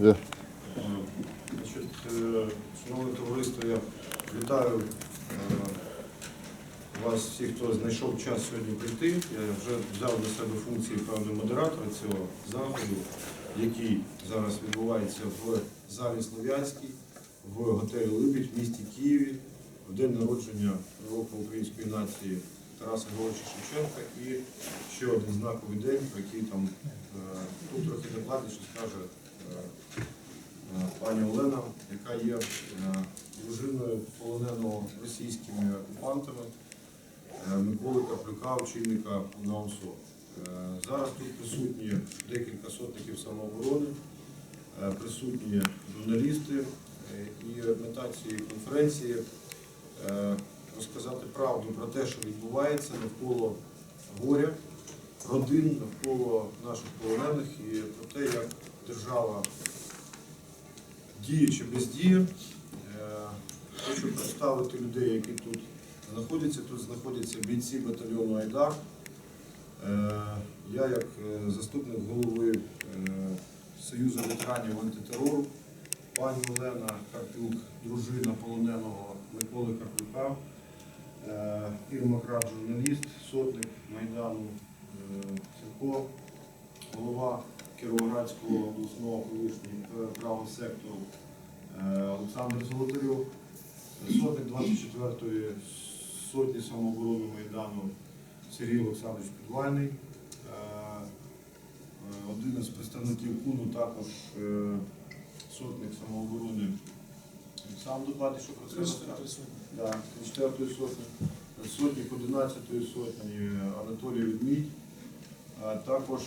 Да. Е, Шановне товариство, я вітаю е, вас, всіх, хто знайшов час сьогодні прийти. Я вже взяв на себе функції певного модератора цього заходу, який зараз відбувається в залі Слов'янській, в готелі Либідь в місті Києві, в день народження року української нації Тараса Григоровича Шевченка і ще один знаковий день, який там е, тут трохи докладніше скаже. Е, пані Олена, яка є е, дружиною полоненого російськими окупантами е, Миколи Каплюка, очільника УНАУСО. Зараз тут присутні декілька сотників самооборони, присутні журналісти і мета цієї конференції розказати правду про те, що відбувається навколо горя, родин, навколо наших полонених і про те, як держава діє чи бездіє. Е, Хочу представити людей, які тут знаходяться. Тут знаходяться бійці батальйону Айдар. Е, Я, як е, заступник голови Союзу ветеранів антитерору, пані Олена Карпюк, дружина полоненого Миколи Карпюка, Ірма Краб, журналіст, сотник Майдану Сірко, голова Кіровоградського обласного колишнього е, правого сектору. Е, Олександр Золотарьов, сотник 24-ї сотні самооборони Майдану. Сергій Олександрович Підвальний, е, один із представників КУНу також сотник самооборони. Про це. Да, 34-ї сотні, сотник 11-ї сотні Анатолій Відмідь, також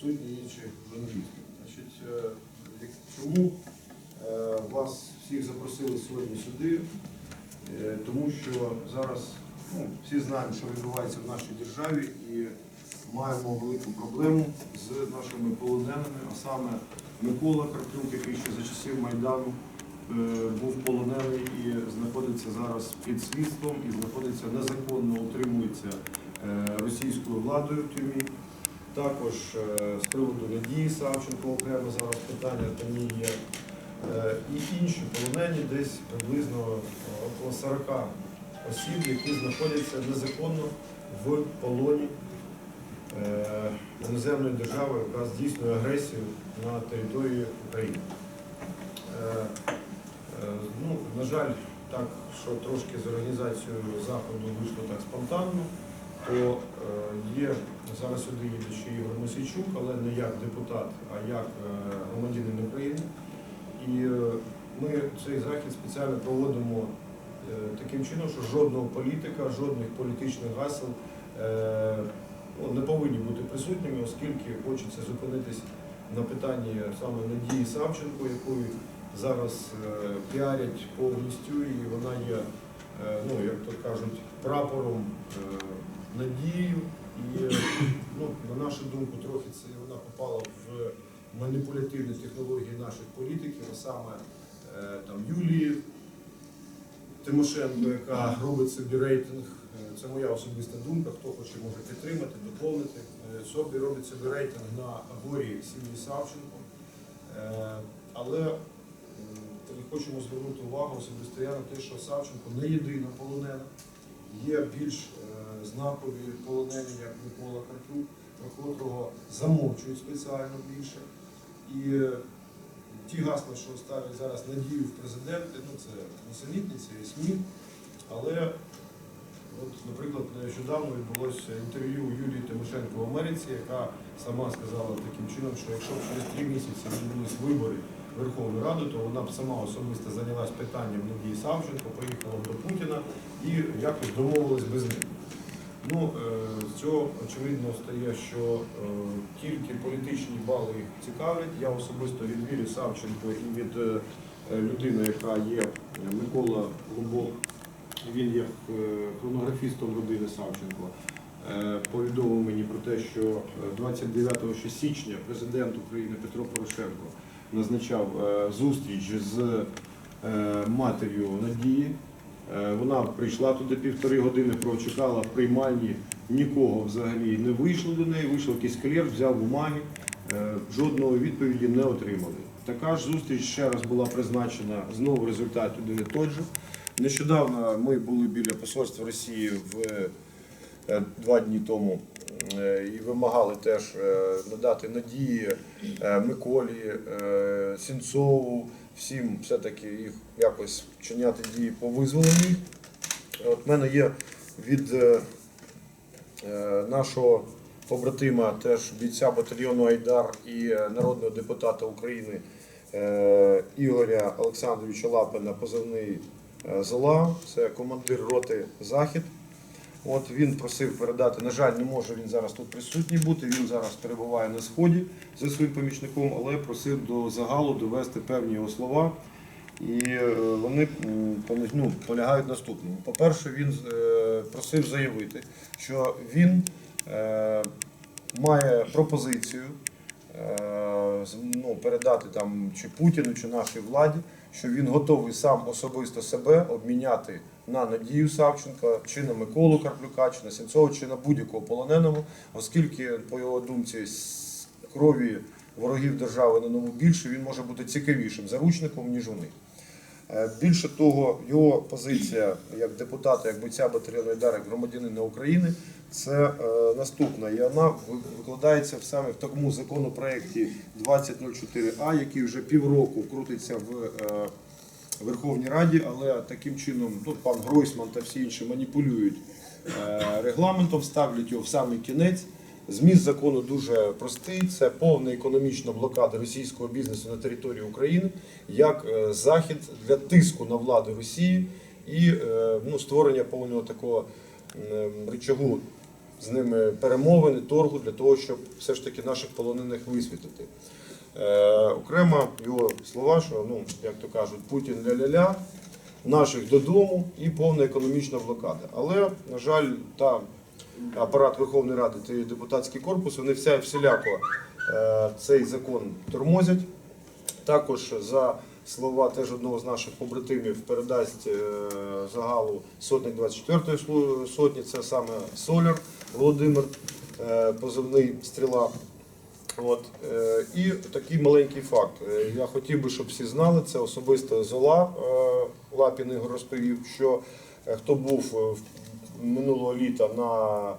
присутні інші журналісти. Значить, е, чому е, вас всіх запросили сьогодні сюди? Е, Тому що зараз ну, всі знаємо, що відбувається в нашій державі, і маємо велику проблему з нашими полоненими, а саме Микола Карпюк, який ще за часів Майдану був полонений і знаходиться зараз під слідством і знаходиться незаконно утримується російською владою в тюрмі. Також е, з приводу Надії Савченко окремо зараз питання там є. Е, І інші полонені десь приблизно е, около 40 осіб, які знаходяться незаконно в полоні іноземної держави, яка здійснює агресію на території України. Ну, на жаль, так, що трошки з організацією заходу вийшло так спонтанно, то е, є зараз сюди їде ще Ігор Мосійчук, але не як депутат, а як е, громадянин України. І е, ми цей захід спеціально проводимо таким чином, що жодного політика, жодних політичних гасел ну, не повинні бути присутніми, оскільки хочеться зупинитись на питанні саме Надії Савченко, яку зараз піарять повністю, і вона є, ну як то кажуть, прапором надією. І е, ну, на нашу думку, трохи це вона попала в маніпулятивні технології наших політиків, а саме е, там Юлії Тимошенко, яка робить собі рейтинг. Е, Це моя особиста думка. Хто хоче може підтримати, доповнити. Собі робить собі рейтинг на горі сім'ї Савченко. Але хочемо звернути увагу особисто я на те, що Савченко не єдина полонена. Є більш знакові полонені, як Микола Карпюк, про котрого замовчують спеціально більше. І е, ті гасла, що ставлять зараз надію в президенти, ну це несенітниця і сміх. Але, от, наприклад, нещодавно відбулося інтерв'ю Юлії Тимошенко в Америці, яка сама сказала таким чином, що якщо б через три місяці відбулись вибори в Верховну Раду, то вона б сама особисто зайнялась питанням Надії Савченко, поїхала до Путіна і якось домовилась без них. Ну, е, з цього очевидно стає, що е, тільки політичні бали їх цікавлять. Я особисто від Вірі Савченко і від е, людини, яка є Микола Лубок, він є хронографістом родини Савченко. Повідомив мені про те, що е, 29 січня президент України Петро Порошенко назначав зустріч з матір'ю Надії. Е, Вона прийшла туди півтори години, прочекала в приймальні, нікого взагалі не вийшло до неї, вийшов якийсь клєр, взяв бумаги е, жодної відповіді не отримали. Така ж зустріч ще раз була призначена, знову результат один і той же. Нещодавно ми були біля посольства Росії в два дні тому е, і вимагали теж е, надати надії е, Миколі, е, Сінцову, всім все-таки їх якось вчиняти дії по визволенні. От мене є від е, е, нашого побратима, теж бійця батальйону Айдар і е, народного депутата України е, Ігоря Олександровича Лапина, позивний е, Зола, це командир роти Захід. От він просив передати. На жаль, не може він зараз тут присутній бути. Він зараз перебуває на сході зі своїм помічником, але просив до загалу довести певні його слова. І е, вони ну, полягають наступному. По-перше, він е, просив заявити, що він е, має пропозицію ну, передати там чи Путіну, чи нашій владі, що він готовий сам особисто себе обміняти на Надію Савченка, чи на Миколу Карплюка, чи на Сінцова, чи на будь-якого полоненого, оскільки, по його думці, крові ворогів держави на ньому більше, він може бути цікавішим заручником, ніж вони. Більше того, його позиція як депутата, як бойця батальйону «Айдар», як громадянина України, це е, наступна. І вона викладається в саме в такому законопроекті 2004А, який вже півроку крутиться в е, Верховній Раді, але таким чином тут пан Гройсман та всі інші маніпулюють е, регламентом, ставлять його в самий кінець. Зміст закону дуже простий: це повна економічна блокада російського бізнесу на території України як е, захід для тиску на владу Росії і е, ну, створення повного такого м, рычагу з ними перемовини, торгу для того, щоб все ж таки наших полонених висвітлити. Е, окремо його слова, що ну, як то кажуть, Путін ля-ля-ля, наших додому і повна економічна блокада. Але, на жаль, та апарат Верховної Ради та депутатський корпус, вони вся всіляко е, цей закон тормозять. Також за слова теж одного з наших побратимів передасть е, загалу сотник 24-ї сотні, це саме Соляр Володимир, е, позивний стріла. От, і такий маленький факт. Я хотів би, щоб всі знали, це особисто Зола Лапін Ігор розповів, що хто був минулого літа на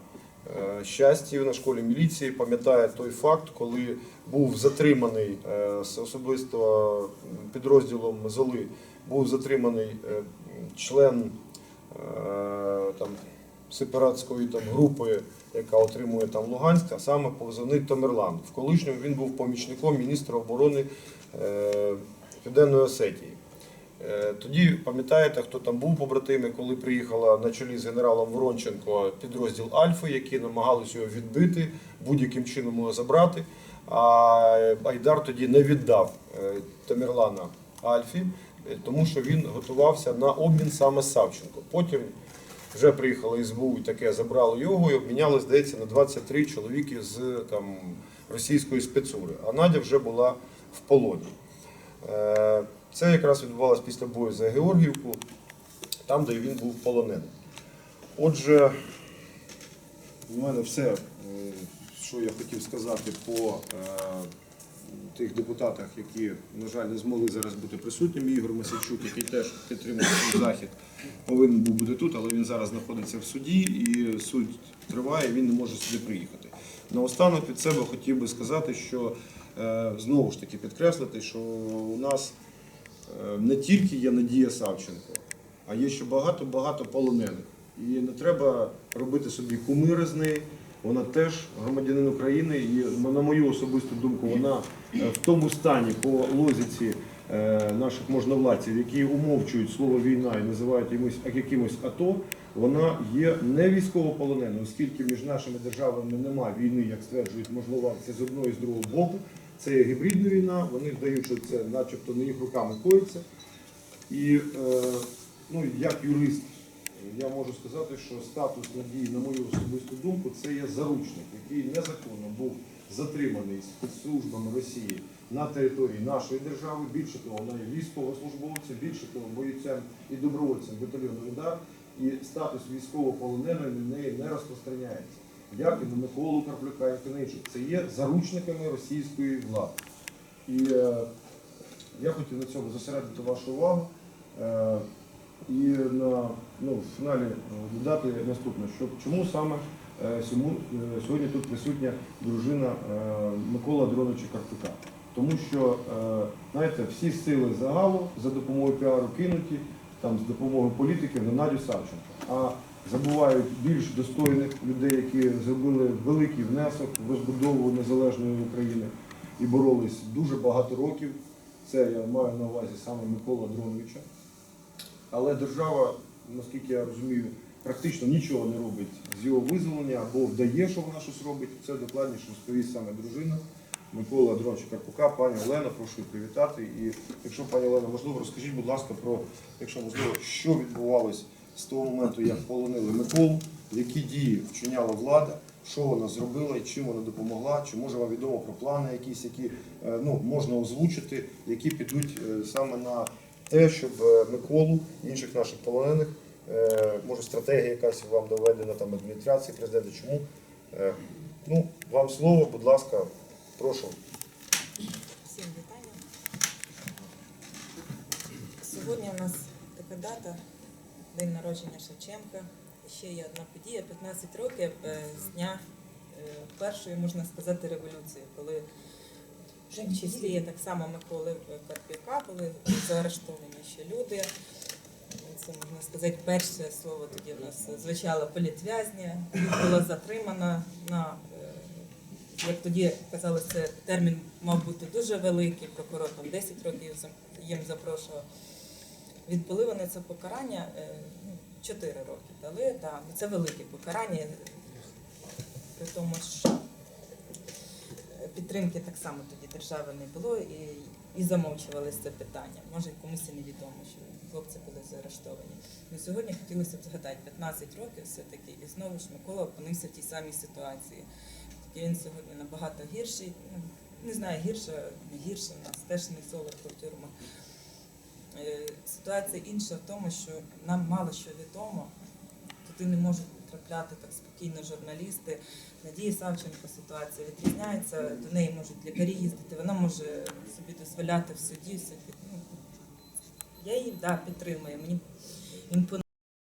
е, щасті на школі міліції, пам'ятає той факт, коли був затриманий е, з особисто підрозділом Золи, був затриманий е, член е, там, сепаратської там, групи, яка отримує там Луганськ, а саме позивний Тамерлан. В колишньому він був помічником міністра оборони е, Південної Осетії. Е, Тоді пам'ятаєте, хто там був побратими, коли приїхала на чолі з генералом Воронченко підрозділ Альфа, які намагалися його відбити, будь-яким чином його забрати. А Айдар тоді не віддав е, Тамерлана Альфі, е, тому що він готувався на обмін саме з Савченко. Потім вже приїхало СБУ і таке забрало його і обміняли, здається, на 23 чоловіки з там, російської спецури. А Надя вже була в полоні. Це якраз відбувалося після бою за Георгіївку, там, де він був полонений. Отже, у мене все, е, що я хотів сказати по е, тих депутатах, які, на жаль, не змогли зараз бути присутніми. Ігор Масячук, який теж підтримав цей захід, повинен був бути тут, але він зараз знаходиться в суді і суд триває, він не може сюди приїхати. Наостанок від себе хотів би сказати, що е, знову ж таки підкреслити, що у нас не тільки є Надія Савченко, а є ще багато-багато полонених. І не треба робити собі кумири з неї. Вона теж громадянин України, і на мою особисту думку, вона е, в тому стані по лозіці е, наших можновладців, які умовчують слово війна і називають якимось АТО, вона є не військовополоненою, оскільки між нашими державами немає війни, як стверджують можновладці з одного і з другого боку. Це є гібридна війна, вони вдають, що це начебто не їх руками коїться. І е, ну, як юрист, я можу сказати, що статус надії, на мою особисту думку, це є заручник, який незаконно був затриманий спецслужбами Росії на території нашої держави. Більше того, вона є військовослужбовцем, більше того, бойцем і добровольцем батальйону удар. І статус військовополоненої на неї не розпространяється. Як і на Миколу Карплюка, як і на інших. Це є заручниками російської влади. І е, я хотів на цьому зосередити вашу увагу. Е, і на ну, в фіналі додати наступне, що чому саме е, сьому- е, сьогодні тут присутня дружина е, Микола Дроновича Карпюка. Тому що, е, знаєте, всі сили загалу за допомогою піару кинуті, там з допомогою політиків на Надю Савченко. А забувають більш достойних людей, які зробили великий внесок в розбудову незалежної України і боролись дуже багато років. Це я маю на увазі саме Микола Дроновича. Але держава, наскільки я розумію, практично нічого не робить з його визволення або вдає, що вона щось робить. Це докладніше розповість саме дружина Микола Дроновича Карпука. Пані Олена, прошу привітати. І якщо пані Олена, можливо, розкажіть, будь ласка, про якщо можливо, що відбувалось з того моменту, як полонили Миколу, які дії вчиняла влада. Що вона зробила і чим вона допомогла? Чи може вам відомо про плани якісь, які е, ну, можна озвучити, які підуть е, саме на те, щоб е, Миколу і інших наших полонених, може стратегія якась вам доведена там адміністрації президента. Чому? Ну, вам слово, будь ласка, прошу. Всім вітання. Сьогодні у нас така дата, день народження Шевченка. Ще є одна подія, 15 років е, з дня е, першої, можна сказати, революції, коли в числі так само Миколи Карп'яка були заарештовані ще люди. Це можна сказати, перше слово тоді в нас звучало політв'язня. Була затримана на е, як тоді казали, це термін мав бути дуже великий, прокурор там 10 років їм запрошував. Відбули вони це покарання е, ну, 4 роки дали, да, ну, це велике покарання, при тому, що е, підтримки так само тоді держави не було і, і замовчували це питання. Може, комусь і невідомо, що хлопці були заарештовані. Ну, сьогодні хотілося б згадати 15 років все-таки, і знову ж Микола опинився в тій самій ситуації. Він сьогодні набагато гірший. Ну, не знаю, гірше, не гірше, у нас теж не солодко в тюрмах. Е, Ситуація інша в тому, що нам мало що відомо. Туди не можуть трапляти так спокійно журналісти. Надія Савченко ситуація відрізняється, до неї можуть лікарі їздити, вона може собі дозволяти в суді. Собі, ну, я її да, підтримую. Мені імпонує.